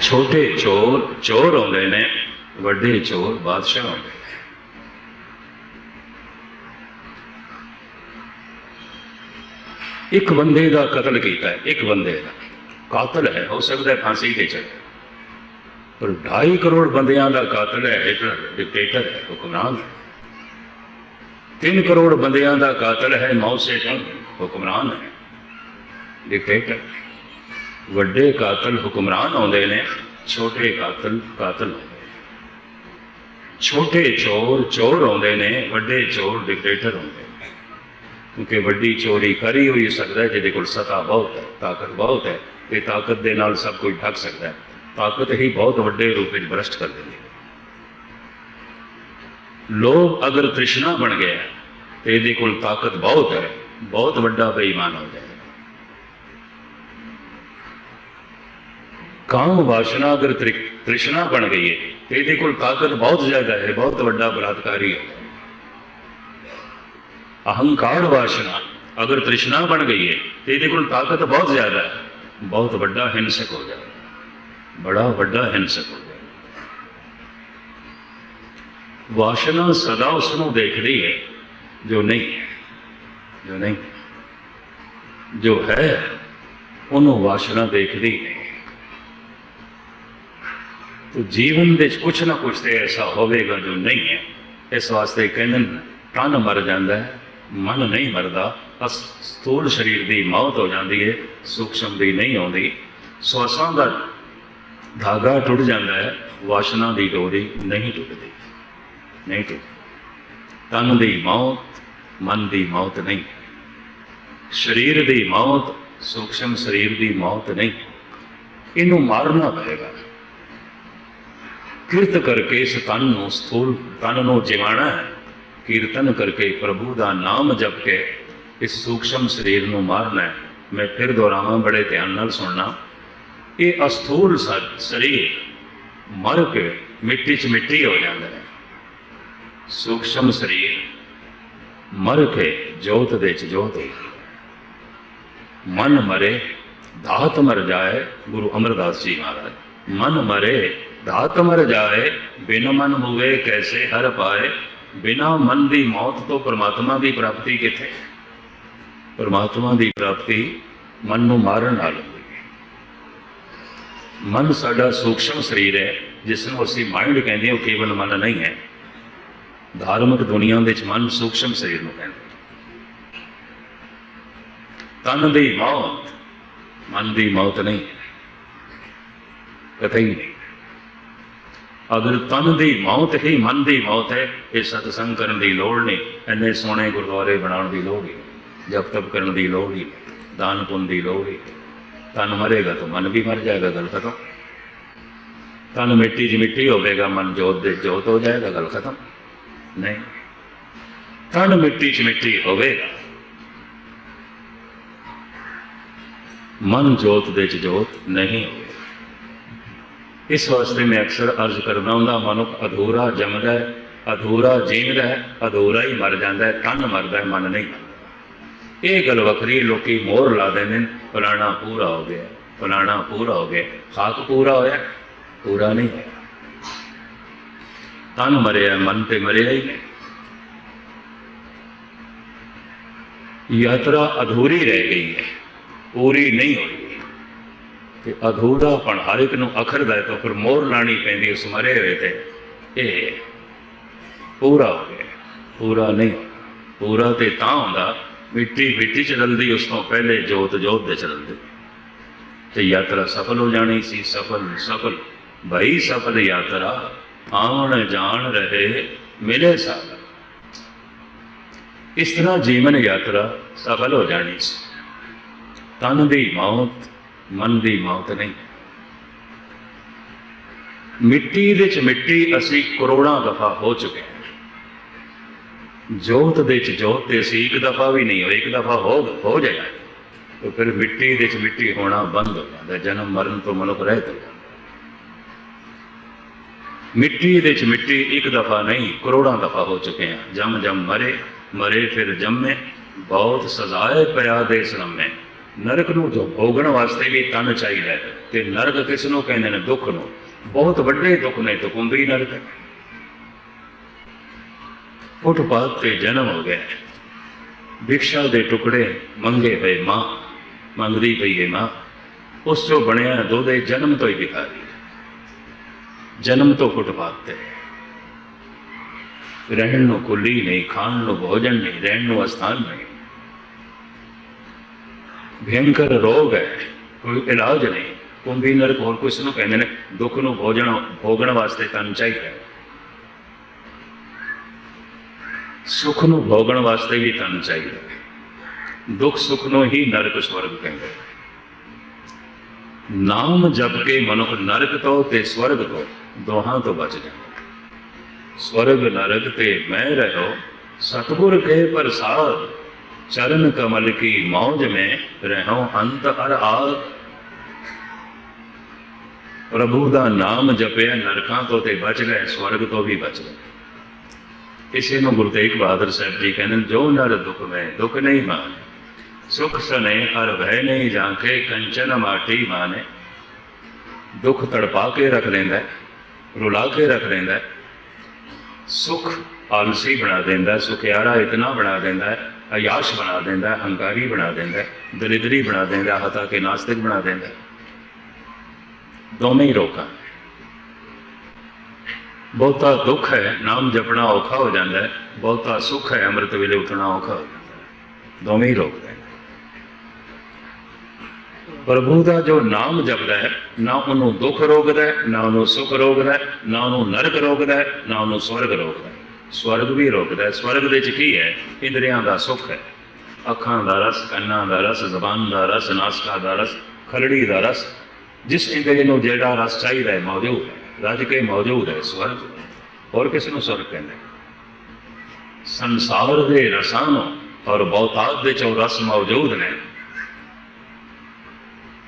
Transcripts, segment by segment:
ਛੋਟੇ ਚੋਰ ਚੋਰ ਆਉਂਦੇ ਨੇ, ਵੱਡੇ ਚੋਰ, ਬਾਦਸ਼ਾਹ ਆਉਂਦੇ ਨੇ। ਇੱਕ ਬੰਦੇ ਦਾ ਕਤਲ ਕੀਤਾ ਹੈ, ਇੱਕ ਬੰਦੇ ਦਾ। ਕਾਤਲ ਹੈ, ਹੋ ਸਕਦਾ ਫਾਂਸੀ ਤੇ ਚੜੇ ਪਰ 2.5 ਕਰੋੜ ਬੰਦਿਆਂ ਦਾ ਕਾਤਲ ਹੈ ਹਿਟਲਰ ਡਿਕਟੇਟਰ ਹੈ, ਹੁਕਮਰਾਨ ਹੈ। 3 ਕਰੋੜ ਬੰਦਿਆਂ ਦਾ ਕਾਤਲ ਹੈ ਮਾਓ ਸੇ ਤੁੰਗ ਹੁਕਮਰਾਨ ਹੈ ਡਿਕਟੇਟਰ ਵੱਡੇ ਕਾਤਲ ਹੁਕਮਰਾਨ ਆਉਂਦੇ ਨੇ ਛੋਟੇ ਕਾਤਲ ਕਾਤਲ ਆਉਂਦੇ ਨੇ ਛੋਟੇ ਚੋਰ ਚੋਰ ਆਉਂਦੇ ਨੇ ਵੱਡੇ ਚੋਰ ਡਿਕਟੇਟਰ ਹੁੰਦੇ ਨੇ ਕਿਉਂਕਿ ਵੱਡੀ ਚੋਰੀ ਕਰ ਹੀ ਹੋਈ ਸਕਦਾ ਹੈ ਜਿਹਦੇ ਕੋਲ ਸਤਾ ਬਹੁਤ ਹੈ ਤਾਕਤ ਬਹੁਤ ਹੈ ਤੇ ਤਾਕਤ ਦੇ ਨਾਲ ਸਭ ਕੁਝ ਢੱਕ ਸਕਦਾ ਹੈ ਤਾਕਤ ਹੀ ਬਹੁਤ ਵੱਡੇ ਰੂਪ ਵਿੱਚ ਭ੍ਰਸ਼ਟ ਕਰ ਦਿੰਦੀ ਹੈ ਲੋਭ ਅਗਰ ਤ੍ਰਿਸ਼ਨਾ ਬਣ ਗਿਆ ਤੇ ਇਹਦੇ ਕੋਲ ਤਾਕਤ ਬਹੁਤ ਹੈ, ਬਹੁਤ ਵੱਡਾ ਬੇਈਮਾਨ ਹੋ ਜਾਏ। ਕਾਮ ਵਾਸ਼ਨਾ ਅਗਰ ਤ੍ਰਿ- ਤ੍ਰਿਸ਼ਨਾ ਬਣ ਗਈ ਹੈ, ਤੇ ਇਹਦੇ ਕੋਲ ਤਾਕਤ ਬਹੁਤ ਜ਼ਿਆਦਾ ਹੈ, ਬਹੁਤ ਵੱਡਾ ਬਲਾਤਕਾਰੀ ਹੈ। ਅਹੰਕਾਰ ਵਾਸ਼ਨਾ ਅਗਰ ਤ੍ਰਿਸ਼ਨਾ ਬਣ ਗਈ ਹੈ, ਤੇ ਇਹਦੇ ਕੋਲ ਤਾਕਤ ਬਹੁਤ ਜ਼ਿਆਦਾ ਹੈ, ਬਹੁਤ ਵੱਡਾ ਹਿੰਸਕ ਹੋ ਜਾਏ। ਬੜਾ ਵੱਡਾ ਹਿੰਸਕ ਹੋ ਜਾਏਗਾ ਵਾਸ਼ਨਾ ਸਦਾ ਉਸ ਨੂੰ ਦੇਖਦੀ ਹੈ। ਜੋ ਨਹੀਂ ਹੈ ਜੋ ਨਹੀਂ, ਜੋ ਹੈ, ਉਹਨੂੰ ਵਾਸ਼ਨਾ ਦੇਖਦੀ ਨਹੀਂ। ਤੋ ਜੀਵਨ ਦੇ ਵਿੱਚ ਕੁਛ ਨਾ ਕੁਛ ਤੇ ਐਸਾ ਹੋਵੇਗਾ ਜੋ ਨਹੀਂ ਹੈ। ਇਸ ਵਾਸਤੇ ਕਹਿੰਦੇ ਤਨ ਮਰ ਜਾਂਦਾ ਹੈ, ਮਨ ਨਹੀਂ ਮਰਦਾ ਅਸ ਸਥੂਲ ਸਰੀਰ ਦੀ ਮੌਤ ਹੋ ਜਾਂਦੀ ਹੈ, ਸੂਖਸ਼ਮ ਦੀ ਨਹੀਂ ਆਉਂਦੀ। ਸਵਾਸਾਂ ਦਾ ਧਾਗਾ ਟੁੱਟ ਜਾਂਦਾ ਹੈ, ਵਾਸ਼ਨਾ ਦੀ ਡੋਰੀ ਨਹੀਂ ਟੁੱਟਦੀ ਨਹੀਂ ਟੁੱਟਦੀ। ਤਨ ਦੀ ਮੌਤ, ਮਨ ਦੀ ਮੌਤ ਨਹੀਂ। ਸਰੀਰ ਦੀ ਮੌਤ, ਸੂਖਸ਼ਮ ਸਰੀਰ ਦੀ ਮੌਤ ਨਹੀਂ। ਇਹਨੂੰ ਮਾਰਨਾ ਪਏਗਾ। ਕਿਰਤ ਕਰਕੇ ਇਸ ਤਨ ਨੂੰ ਸਥੂਲ, ਤਨ ਨੂੰ ਜਿਵਾਣਾ ਹੈ। ਕੀਰਤਨ ਕਰਕੇ ਪ੍ਰਭੂ ਦਾ ਨਾਮ ਜਪ ਕੇ ਇਸ ਸੂਖਸ਼ਮ ਸਰੀਰ ਨੂੰ ਮਾਰਨਾ ਹੈ। ਮੈਂ ਫਿਰ ਦੁਹਰਾਵਾਂ, ਬੜੇ ਧਿਆਨ ਨਾਲ ਸੁਣਨਾ। ਇਹ ਅਸਥੂਲ ਸ- ਸਰੀਰ ਮਰ ਕੇ ਮਿੱਟੀ 'ਚ ਮਿੱਟੀ ਹੋ ਜਾਂਦਾ ਹੈ। ਸੂਖਸ਼ਮ ਸਰੀਰ, ਮਰ ਕੇ ਜੋਤ ਦੇ 'ਚ ਜੋਤ ਹੋ ਮਨ ਮਰੇ ਧਾਤ ਮਰ ਜਾਏ, ਗੁਰੂ ਅਮਰਦਾਸ ਜੀ ਮਹਾਰਾਜ। ਮਨ ਮਰੇ ਧਾਤ ਮਰ ਜਾਏ, ਬਿਨ ਮਨ ਹੋਵੇ ਕੈਸੇ ਹਰ ਪਾਏ। ਬਿਨਾ ਮਨ ਦੀ ਮੌਤ ਤੋਂ ਪਰਮਾਤਮਾ ਦੀ ਪ੍ਰਾਪਤੀ ਕਿੱਥੇ? ਪ੍ਰਮਾਤਮਾ ਦੀ ਪ੍ਰਾਪਤੀ ਮਨ ਨੂੰ ਮਾਰਨ ਨਾਲ ਹੁੰਦੀ ਹੈ। ਮਨ ਸਾਡਾ ਸੂਖਸ਼ਮ ਸਰੀਰ ਹੈ, ਜਿਸ ਨੂੰ ਅਸੀਂ ਮਾਈਂਡ ਕਹਿੰਦੇ ਹਾਂ, ਉਹ ਕੇਵਲ ਮਨ ਨਹੀਂ ਹੈ। ਧਾਰਮਿਕ ਦੁਨੀਆ ਦੇ ਵਿੱਚ ਮਨ ਸੂਖਸ਼ਮ ਸਰੀਰ ਨੂੰ ਕਹਿੰਦੇ ਤਨ ਦੀ ਮੌਤ, ਮਨ ਦੀ ਮੌਤ ਨਹੀਂ ਹੈ। ਹੀ ਨਹੀਂ। ਅਗਰ ਤਨ ਦੀ ਮੌਤ ਹੀ ਮਨ ਦੀ ਮੌਤ ਹੈ, ਇਹ ਸਤਸੰਗ ਕਰਨ ਦੀ ਲੋੜ ਨਹੀਂ। ਇੰਨੇ ਸੋਹਣੇ ਗੁਰਦੁਆਰੇ ਬਣਾਉਣ ਦੀ ਲੋੜ ਹੀ ਜਪ ਤਪ ਕਰਨ ਦੀ ਲੋੜ ਹੀ ਦਾਨ ਪੁੰਨ ਦੀ ਲੋੜ ਹੀ ਨਹੀਂ। ਤਨ ਮਰੇਗਾ ਤਾਂ ਮਨ ਵੀ ਮਰ ਜਾਏਗਾ, ਗੱਲ ਖਤਮ। ਤਨ ਮਿੱਟੀ 'ਚ ਮਿੱਟੀ ਹੋਵੇਗਾ, ਮਨ ਜੋਤ ਦੇ ਜੋਤ ਹੋ ਜਾਏਗਾ, ਗੱਲ ਖਤਮ। ਨਹੀਂ। ਤਨ ਮਿੱਟੀ 'ਚ ਮਿੱਟੀ ਹੋਵੇਗਾ ਮਨ ਜੋਤ ਦੇ 'ਚ ਜੋਤ ਨਹੀਂ ਹੋਵੇ। ਇਸ ਵਾਸਤੇ ਮੈਂ ਅਕਸਰ ਅਰਜ਼ ਕਰਦਾ ਹੁੰਦਾ, ਮਨੁੱਖ ਅਧੂਰਾ ਜੰਮਦਾ ਹੈ, ਅਧੂਰਾ ਜੀਵਦਾ ਹੈ, ਅਧੂਰਾ ਹੀ ਮਰ ਜਾਂਦਾ ਹੈ ਤਨ ਮਰਦਾ ਹੈ, ਮਨ ਨਹੀਂ। ਇਹ ਗੱਲ ਵੱਖਰੀ ਲੋਕੀ ਮੋਹਰ ਲਾ ਦਿੰਦੇ ਨੇ, ਫਲਾਣਾ ਪੂਰਾ ਹੋ ਗਿਆ, ਫਲਾਣਾ ਪੂਰਾ ਹੋ ਗਿਆ, ਖਾਕ ਪੂਰਾ ਹੋਇਆ, ਪੂਰਾ ਨਹੀਂ ਹੋਇਆ। ਤਨ ਮਰਿਆ, ਮਨ ਤੇ ਮਰਿਆ ਹੀ ਨਹੀਂ। ਯਾਤਰਾ ਅਧੂਰੀ ਰਹਿ ਗਈ ਹੈ, ਪੂਰੀ ਨਹੀਂ ਹੋਈ। ਤੇ ਅਧੂਰਾਪਣ ਹਰ ਇੱਕ ਨੂੰ ਅਖਰਦਾ ਹੈ, ਤਾਂ ਫਿਰ ਮੋਹਰ ਲਾਣੀ ਪੈਂਦੀ ਉਸ ਮਰੇ ਹੋਏ ਤੇ। ਇਹ ਪੂਰਾ ਹੋ ਗਿਆ, ਪੂਰਾ ਨਹੀਂ, ਪੂਰਾ ਤੇ ਤਾਂ ਹੁੰਦਾ, ਮਿੱਟੀ ਮਿੱਟੀ ਚ ਰਲਦੀ ਉਸ ਤੋਂ ਪਹਿਲੇ ਜੋਤ ਜੋਤ ਦੇ ਚ ਰਲਦੀ ਤੇ ਯਾਤਰਾ ਸਫਲ ਹੋ ਜਾਣੀ ਸੀ, ਸਫਲ ਸਫਲ ਭਈ ਸਫਲ ਯਾਤਰਾ। ਆਉਣ ਜਾਣ ਰਹੇ ਮਿਲੇ ਸਾਗਰ। ਇਸ ਤਰ੍ਹਾਂ ਜੀਵਨ ਯਾਤਰਾ ਸਫਲ ਹੋ ਜਾਣੀ ਸੀ। ਤਨ ਦੀ ਮੌਤ, ਮਨ ਦੀ ਮੌਤ ਨਹੀਂ। ਮਿੱਟੀ ਦੇ ਚ ਮਿੱਟੀ ਅਸੀਂ ਕਰੋੜਾਂ ਦਫਾ ਹੋ ਚੁੱਕੇ ਹਾਂ। ਜੋਤ ਦੇ ਚ ਜੋਤ ਤੇ ਅਸੀਂ ਇੱਕ ਦਫਾ ਵੀ ਨਹੀਂ ਹੋਏ, ਇੱਕ ਦਫਾ ਹੋ ਹੋ ਜਾਏਗਾ ਤਾਂ ਫਿਰ ਮਿੱਟੀ ਦੇ ਚ ਮਿੱਟੀ ਹੋਣਾ ਬੰਦ ਹੋ ਜਾਂਦਾ, ਜਨਮ ਮਰਨ ਤੋਂ ਮਨੁੱਖ ਰਹਿਤ ਹੋ ਜਾਂਦਾ। ਮਿੱਟੀ ਦੇ ਚ ਮਿੱਟੀ ਇੱਕ ਦਫਾ ਨਹੀਂ, ਕਰੋੜਾਂ ਦਫਾ ਹੋ ਚੁੱਕੇ ਆ। ਜਮ ਜਮ ਮਰੇ ਮਰੇ ਫਿਰ ਜੰਮੇ, ਬਹੁਤ ਸਜ਼ਾਏ ਪਿਆ ਦੇ ਸ਼ਰਮੇ ਨਰਕ ਨੂੰ ਜੋ ਭੋਗਣ ਵਾਸਤੇ ਵੀ ਤਨ ਚਾਹੀਦਾ ਤੇ ਨਰਕ ਕਿਸ ਨੂੰ ਕਹਿੰਦੇ ਨੇ? ਦੁੱਖ ਨੂੰ। ਬਹੁਤ ਵੱਡੇ ਦੁੱਖ ਨੇ ਤੇ ਕੁੰਭੀ ਨਰਕ। ਹੈ ਫੁੱਟਪਾਥ ਤੇ ਜਨਮ ਹੋ ਗਿਆ। ਹੈ। ਦੇ ਟੁਕੜੇ ਮੰਗੇ ਹੋਏ ਮਾਂ, ਮੰਗਦੀ ਪਈ ਹੈ ਮਾਂ। ਉਸ ਤੋਂ ਬਣਿਆ ਦੋ ਦੇ ਜਨਮ ਤੋਂ ਹੀ ਭਿਖਾਰੀ। ਹੈ ਜਨਮ ਤੋਂ ਫੁੱਟਪਾਥ ਤੇ। ਰਹਿਣ ਨੂੰ ਕੁੱਲੀ ਨਹੀਂ, ਖਾਣ ਨੂੰ ਭੋਜਨ ਨਹੀਂ, ਰਹਿਣ ਨੂੰ ਅਸਥਾਨ ਨਹੀਂ। ਭਿਅੰਕਰ ਰੋਗ ਹੈ, ਕੋਈ ਇਲਾਜ ਨਹੀਂ। ਕੁੰਭੀ ਨਰਕ ਹੋਰ ਕੁਛ ਨੂੰ ਕਹਿੰਦੇ ਨੇ, ਦੁੱਖ ਨੂੰ ਭੋਜਨ, ਭੋਗਣ ਵਾਸਤੇ ਤਨ ਚਾਹੀਦਾ। ਸੁੱਖ ਨੂੰ ਭੋਗਣ ਵਾਸਤੇ ਵੀ ਤਨ ਚਾਹੀਦਾ। ਦੁੱਖ ਸੁੱਖ ਨੂੰ ਹੀ ਨਰਕ ਸਵਰਗ ਕਹਿੰਦੇ ਨਾਮ ਜਪ ਕੇ ਮਨੁੱਖ ਨਰਕ ਤੋਂ ਤੇ ਸਵਰਗ ਤੋਂ ਦੋਹਾਂ ਤੋਂ ਬਚ ਜਾਂਦਾ ਸਵਰਗ ਨਰਕ ਤੇ ਮੈਂ ਰਹੋ ਸਤਗੁਰ ਕੇ ਪ੍ਰਸਾਦ। ਚਰਨ ਕਮਲ ਕੀ ਮੌਜ ਮੈਂ ਰਹੋ ਅੰਤ ਅਰ ਆਦ। ਪ੍ਰਭੂ ਦਾ ਨਾਮ ਜਪਿਆ ਨਰਕਾਂ ਤੋਂ ਤੇ ਬਚ ਗਏ ਸਵਰਗ ਤੋਂ ਵੀ ਬਚ ਗਏ। ਇਸੇ ਨੂੰ ਗੁਰੂ ਤੇਗ ਬਹਾਦਰ ਸਾਹਿਬ ਜੀ ਕਹਿੰਦੇ ਜੋ ਨਰ ਦੁਖ ਮੈਂ ਦੁਖ ਨਹੀਂ ਮਾਨੇ ਸੁਖ ਸਨੇ ਹਰ ਭੈ ਨਹੀਂ ਜਾਂਕੇ ਕੰਚਨ ਮਾਟੀ ਮਾਨੇ ਦੁੱਖ ਤੜਪਾ ਕੇ ਰੱਖ ਲੈਂਦਾ ਹੈ, ਰੁਲਾ ਕੇ ਰੱਖ ਦਿੰਦਾ ਹੈ। ਸੁਖ ਆਲਸੀ ਬਣਾ ਦਿੰਦਾ ਹੈ, ਸੁਖਿਆਰਾ ਇਤਨਾ ਬਣਾ ਦਿੰਦਾ ਹੈ ਅਯਾਸ਼ ਬਣਾ ਦਿੰਦਾ ਹੈ, ਹੰਕਾਰੀ ਬਣਾ ਦਿੰਦਾ ਹੈ, ਦਰਿਦਰੀ ਬਣਾ ਦਿੰਦਾ ਹੈ, ਹਤਾ ਕੇ ਨਾਸਤਿਕ ਬਣਾ ਦਿੰਦਾ ਹੈ। ਦੋਵੇਂ ਹੀ ਰੋਕਾਂ ਬਹੁਤਾ ਦੁੱਖ ਹੈ ਨਾਮ ਜਪਣਾ ਔਖਾ ਹੋ ਜਾਂਦਾ ਹੈ ਬਹੁਤਾ ਸੁੱਖ ਹੈ ਅੰਮ੍ਰਿਤ ਵੇਲੇ ਉਠਣਾ ਔਖਾ ਹੋ ਜਾਂਦਾ ਹੈ ਦੋਵੇਂ ਹੀ ਰੋਕਦੇ ਪ੍ਰਭੂ ਦਾ ਜੋ ਨਾਮ ਜਪਦਾ ਹੈ, ਨਾ ਉਹਨੂੰ ਦੁੱਖ ਰੋਕਦਾ ਹੈ, ਨਾ ਉਹਨੂੰ ਸੁੱਖ ਰੋਕਦਾ ਹੈ, ਨਾ ਉਹਨੂੰ ਨਰਕ ਰੋਕਦਾ ਹੈ, ਨਾ ਉਹਨੂੰ ਸਵਰਗ ਰੋਕਦਾ ਹੈ। ਸਵਰਗ ਵੀ ਰੋਕਦਾ ਹੈ। ਸਵਰਗ ਦੇ ਚ ਕੀ ਹੈ? ਇੰਦਰੀਆਂ ਦਾ ਸੁੱਖ ਹੈ। ਅੱਖਾਂ ਦਾ ਰਸ, ਕੰਨਾਂ ਦਾ ਰਸ, ਜ਼ਬਾਨ ਦਾ ਰਸ, ਨਾਸਕਾ ਦਾ ਰਸ, ਖਲੜੀ ਦਾ ਰਸ। ਜਿਸ ਇੰਦਰੀ ਨੂੰ ਜਿਹੜਾ ਰਸ ਚਾਹੀਦਾ ਹੈ, ਮੌਜੂਦ ਹੈ। ਰਜ ਕੇ ਮੌਜੂਦ ਹੈ, ਸਵਰਗ ਹੋਰ ਕਿਸ ਨੂੰ ਸਵਰਗ ਕਹਿੰਦੇ ਸੰਸਾਰ ਦੇ ਰਸਾਂ ਨੂੰ ਔਰ ਬਹੁਤਾਤ ਦੇ ਚੋਂ ਰਸ ਮੌਜੂਦ ਨੇ।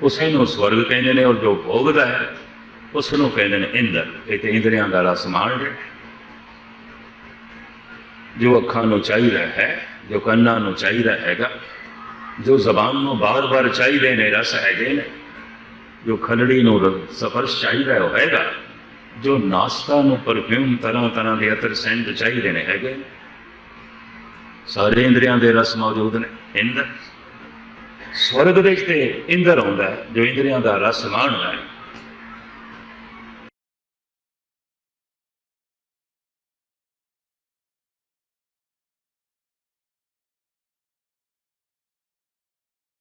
ਉਸੇ ਨੂੰ ਸਵਰਗ ਕਹਿੰਦੇ ਨੇ ਔਰ ਜੋ ਭੋਗਦਾ ਹੈ ਉਸ ਨੂੰ ਕਹਿੰਦੇ ਨੇ ਇੰਦਰ। ਇਹ ਤੇ ਇੰਦਰੀਆਂ ਦਾ ਰਸ ਮਾਣ ਰਿਹਾ ਜੋ ਅੱਖਾਂ ਨੂੰ ਚਾਹੀਦਾ ਹੈ, ਜੋ ਕੰਨਾਂ ਨੂੰ ਚਾਹੀਦਾ ਹੈਗਾ, ਜੋ ਜ਼ਬਾਨ ਨੂੰ ਬਾਰ-ਬਾਰ ਚਾਹੀਦੇ ਨੇ, ਰਸ ਹੈਗੇ ਨੇ, ਜੋ ਖਲੜੀ ਨੂੰ ਸਫਰਸ਼ ਚਾਹੀਦਾ ਹੈ ਉਹ ਹੈਗਾ। ਜੋ ਨਾਸਤਾ ਨੂੰ ਪਰਫਿਊਮ ਤਰ੍ਹਾਂ ਤਰ੍ਹਾਂ ਦੇ ਅਤਰ ਸੈਂਟ ਚਾਹੀਦੇ ਨੇ ਹੈਗੇ ਨੇ। ਸਾਰੇ ਇੰਦਰੀਆਂ ਦੇ ਰਸ ਮੌਜੂਦ ਨੇ। ਇੰਦਰ। ਸਵਰਗ ਦੇ ਵਿੱਚ ਤੇ ਇੰਦਰ ਆਉਂਦਾ ਹੈ, ਜੋ ਇੰਦਰੀਆਂ ਦਾ ਰਸ ਮਾਣਦਾ ਹੈ।